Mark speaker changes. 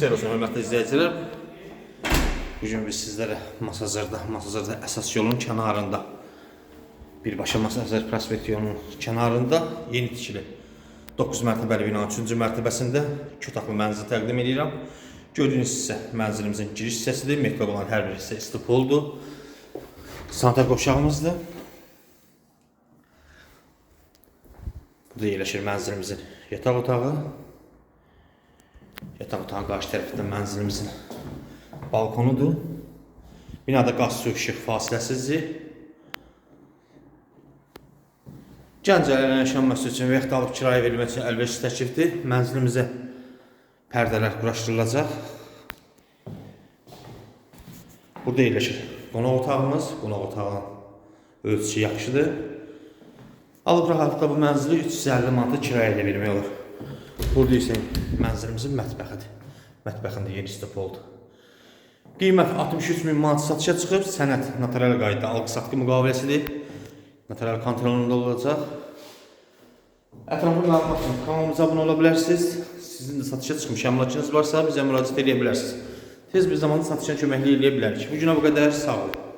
Speaker 1: Xeyr olsun hörmətli izləyicilər. Bu gün biz sizlərə Masazırda, Masazırda əsas yolun kənarında birbaşa Masazır prospekt yolunun kənarında yeni tikili 9 mərtəbəli binanın 3-cü mərtəbəsində 2 otaqlı mənzil təqdim edirəm. Gördüyünüz hissə mənzilimizin giriş hissəsidir. Metal olan hər bir hissə istipoldur. Sanitar qovşağımızdır. Burada yerləşir mənzilimizin yataq otağı. Yataq otağın qarşı tərəfində mənzilimizin balkonudur. Binada qaz, su, işıq fasiləsizdir. Gənc ailələrə yaşanması üçün və yaxud alıb kirayə verilməsi üçün əlverişli təklifdir. Mənzilimizə pərdələr quraşdırılacaq. Burada yerləşir qonaq otağımız. Qonaq otağının ölçüsü yaxşıdır. Alıb rahatlıqla bu mənzili 350 manata kirayə edə bilmək olur. Burada isə mənzilimizin mətbəxidir. Mətbəxində yeni stop oldu. Qiymət 63 min manat satışa çıxıb, sənəd notarial qaydada alqı-satqı müqaviləsidir. Notarial kontrolunda olacaq. Ətraflı məlumat üçün kanalımıza abunə ola bilərsiniz. Sizin də satışa çıxmış əmlakınız varsa bizə müraciət edə bilərsiniz. Tez bir zamanda satışa köməklik edə bilərik. Bu günə bu qədər, sağ olun.